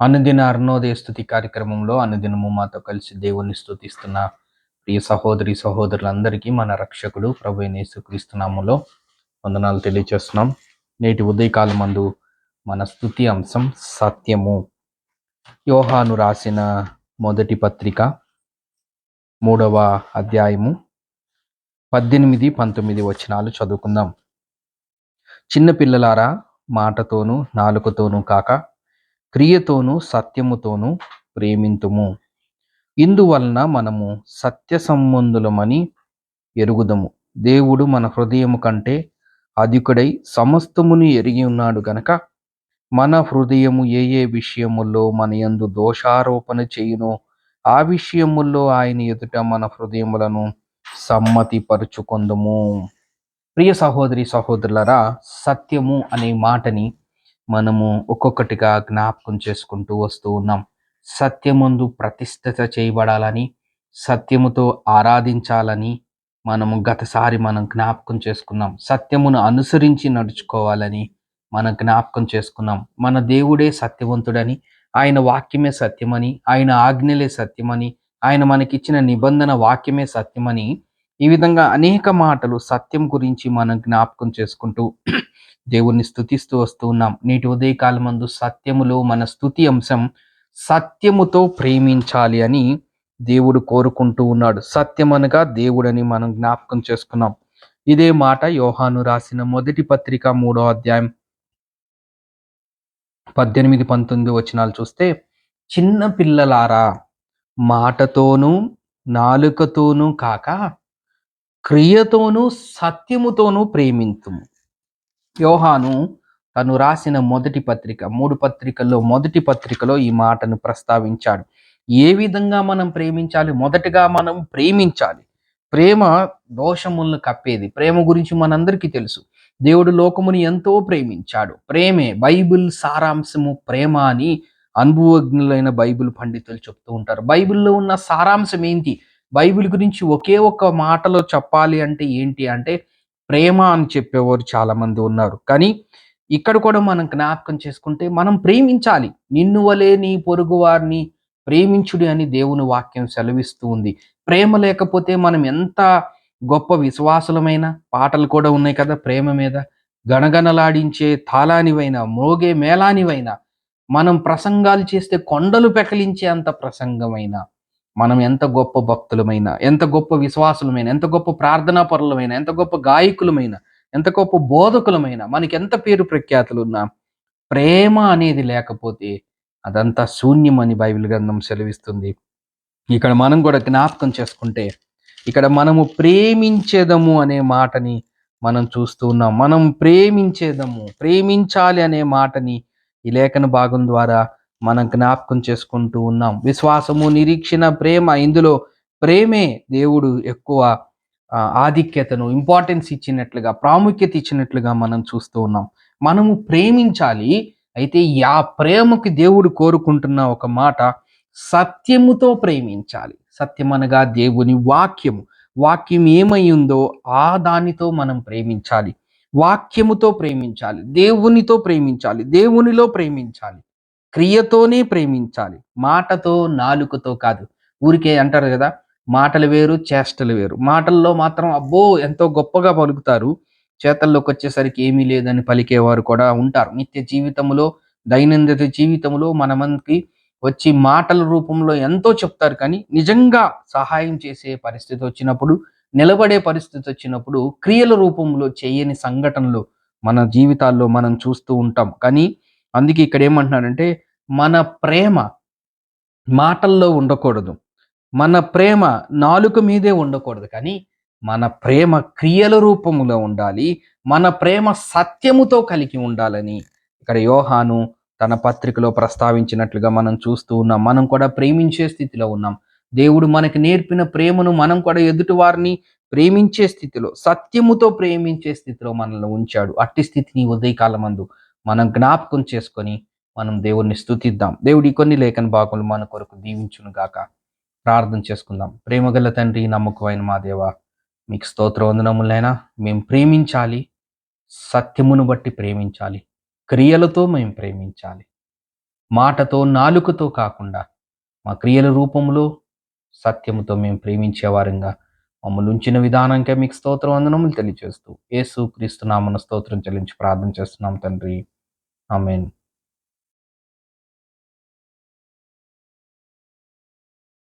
అనుదిన అరుణోదయ స్థుతి కార్యక్రమంలో అనుదినము మాతో కలిసి దేవుణ్ణి స్థుతిస్తున్న ప్రియ సహోదరి సహోదరులందరికీ మన రక్షకుడు ప్రభు క్రీస్తునాములో వందనాలు తెలియజేస్తున్నాం నేటి ఉదయకాలం మందు మన స్థుతి అంశం సత్యము. యోహాను రాసిన మొదటి పత్రిక మూడవ అధ్యాయము పద్దెనిమిది పంతొమ్మిది వచనాలు చదువుకుందాం. చిన్న పిల్లలారా మాటతోనూ నాలుకతోనూ కాక క్రియతోనూ సత్యముతోనూ ప్రేమింతుము. ఇందువలన మనము సత్య సంబంధులమని ఎరుగుదము. దేవుడు మన హృదయము కంటే అధికుడై సమస్తమును ఎరిగి ఉన్నాడు గనక మన హృదయము ఏ ఏ విషయముల్లో మన యందు దోషారోపణ చేయునో ఆ విషయముల్లో ఆయన ఎదుట మన హృదయములను సమ్మతిపరుచుకొందుము. ప్రియ సహోదరి సహోదరులరా సత్యము అనే మాటని మనము ఒక్కొక్కటిగా జ్ఞాపకం చేసుకుంటూ వస్తూ ఉన్నాం. సత్యముందు ప్రతిష్టత చేయబడాలని సత్యముతో ఆరాధించాలని మనము గతసారి మనం జ్ఞాపకం చేసుకున్నాం. సత్యమును అనుసరించి నడుచుకోవాలని మనం జ్ఞాపకం చేసుకున్నాం. మన దేవుడే సత్యవంతుడని ఆయన వాక్యమే సత్యమని ఆయన ఆజ్ఞలే సత్యమని ఆయన మనకిచ్చిన నిబంధన వాక్యమే సత్యమని ఈ విధంగా అనేక మాటలు సత్యం గురించి మనం జ్ఞాపకం చేసుకుంటూ దేవుణ్ణి స్థుతిస్తూ వస్తూ ఉన్నాం. నేటి ఉదయకాలం మందు సత్యములో మన స్థుతి అంశం సత్యముతో ప్రేమించాలి అని దేవుడు కోరుకుంటూ ఉన్నాడు. సత్యం అనగా దేవుడని మనం జ్ఞాపకం చేసుకున్నాం. ఇదే మాట యోహాను రాసిన మొదటి పత్రిక మూడో అధ్యాయం పద్దెనిమిది పంతొమ్మిది వచనాలు చూస్తే చిన్న పిల్లలారా మాటతోనూ నాలుకతోనూ కాక క్రియతోనూ సత్యముతోనూ ప్రేమింతుము. యోహాను తను రాసిన మొదటి పత్రిక మూడు పత్రికల్లో మొదటి పత్రికలో ఈ మాటను ప్రస్తావించాడు. ఏ విధంగా మనం ప్రేమించాలి? మొదటగా మనం ప్రేమించాలి. ప్రేమ దోషములను కప్పేది. ప్రేమ గురించి మనందరికీ తెలుసు. దేవుడు లోకముని ఎంతో ప్రేమించాడు. ప్రేమే బైబిల్ సారాంశము ప్రేమ అని అనుభవజ్ఞులైన బైబిల్ పండితులు చెప్తూ ఉంటారు. బైబిల్లో ఉన్న సారాంశం ఏంటి? బైబిల్ గురించి ఒకే ఒక్క మాటలో చెప్పాలి అంటే ఏంటి అంటే ప్రేమ అని చెప్పేవారు చాలా మంది ఉన్నారు. కానీ ఇక్కడ కూడా మనం జ్ఞాపకం చేసుకుంటే మనం ప్రేమించాలి. నిన్ను వలే నీ పొరుగు వారిని ప్రేమించుడి అని దేవుని వాక్యం సెలవిస్తూ ఉంది. ప్రేమ లేకపోతే మనం ఎంత గొప్ప విశ్వాసులమైన పాటలు కూడా ఉన్నాయి కదా ప్రేమ మీద. గణగణలాడించే తాళానివైన మోగే మేళానివైన మనం ప్రసంగాలు చేస్తే కొండలు పెకలించే అంత ప్రసంగమైన మనం ఎంత గొప్ప భక్తులమైన ఎంత గొప్ప విశ్వాసులమైన ఎంత గొప్ప ప్రార్థనా పరులమైన ఎంత గొప్ప గాయకులమైన ఎంత గొప్ప బోధకులమైన మనకి ఎంత పేరు ప్రఖ్యాతులు ఉన్నా ప్రేమ అనేది లేకపోతే అదంతా శూన్యం అని బైబిల్ గ్రంథం సెలవిస్తుంది. ఇక్కడ మనం కూడా జ్ఞాపకం చేసుకుంటే ఇక్కడ మనము ప్రేమించేదము అనే మాటని మనం చూస్తూ ఉన్నాం. మనం ప్రేమించేదము ప్రేమించాలి అనే మాటని ఈ లేఖన భాగం ద్వారా మనం జ్ఞాపకం చేసుకుంటూ ఉన్నాం. విశ్వాసము నిరీక్షణ ప్రేమ ఇందులో ప్రేమే దేవుడు ఎక్కువ ఆధిక్యతను ఇంపార్టెన్స్ ఇచ్చినట్లుగా ప్రాముఖ్యత ఇచ్చినట్లుగా మనం చూస్తూ ఉన్నాం. మనము ప్రేమించాలి అయితే ఆ ప్రేమకి దేవుడు కోరుకుంటున్న ఒక మాట సత్యముతో ప్రేమించాలి. సత్యం అనగా దేవుని వాక్యము. వాక్యం ఏమై ఉందో ఆ దానితో మనం ప్రేమించాలి. వాక్యముతో ప్రేమించాలి. దేవునితో ప్రేమించాలి. దేవునిలో ప్రేమించాలి. క్రియతోనే ప్రేమించాలి. మాటతో నాలుకతో కాదు. ఊరికే అంటారు కదా మాటలు వేరు చేష్టలు వేరు. మాటల్లో మాత్రం అబ్బో ఎంతో గొప్పగా పలుకుతారు. చేతల్లోకి వచ్చేసరికి ఏమీ లేదని పలికేవారు కూడా ఉంటారు. నిత్య జీవితంలో దైనందిన జీవితంలో మనమంకి వచ్చి మాటల రూపంలో ఎంతో చెప్తారు. కానీ నిజంగా సహాయం చేసే పరిస్థితి వచ్చినప్పుడు నిలబడే పరిస్థితి వచ్చినప్పుడు క్రియల రూపంలో చేయని సంఘటనలు మన జీవితాల్లో మనం చూస్తూ ఉంటాం. కానీ అందుకే ఇక్కడ ఏమంటున్నాడంటే మన ప్రేమ మాటల్లో ఉండకూడదు. మన ప్రేమ నాలుక మీదే ఉండకూడదు. కానీ మన ప్రేమ క్రియల రూపములో ఉండాలి. మన ప్రేమ సత్యముతో కలిగి ఉండాలని ఇక్కడ యోహాను తన పత్రికలో ప్రస్తావించినట్లుగా మనం చూస్తూ ఉన్నాం. మనం కూడా ప్రేమించే స్థితిలో ఉన్నాం. దేవుడు మనకి నేర్పిన ప్రేమను మనం కూడా ఎదుటి వారిని ప్రేమించే స్థితిలో సత్యముతో ప్రేమించే స్థితిలో మనల్ని ఉంచాడు. అట్టి స్థితిని ఉదయకాలమందు మనం జ్ఞాపకం చేసుకొని మనం దేవుణ్ణి స్థుతిద్దాం దేవుడి కొన్ని లేఖన భాగములు మన కొరకు దీవించును గాక. ప్రార్థన చేసుకుందాం. ప్రేమగల తండ్రి నమ్మకమైన మా దేవ మీకు స్తోత్ర వందనములైనా మేము ప్రేమించాలి. సత్యమును బట్టి ప్రేమించాలి. క్రియలతో మేము ప్రేమించాలి. మాటతో నాలుకతో కాకుండా మా క్రియల రూపంలో సత్యముతో మేము ప్రేమించేవారంగా మమ్మల్ని ఉంచిన విధానంకే మీకు స్తోత్రం వందనములు తెలియజేస్తూ యేసు క్రీస్తు నామన స్తోత్రం చెల్లించి ప్రార్థన చేస్తున్నాం తండ్రి. ఆమెన్.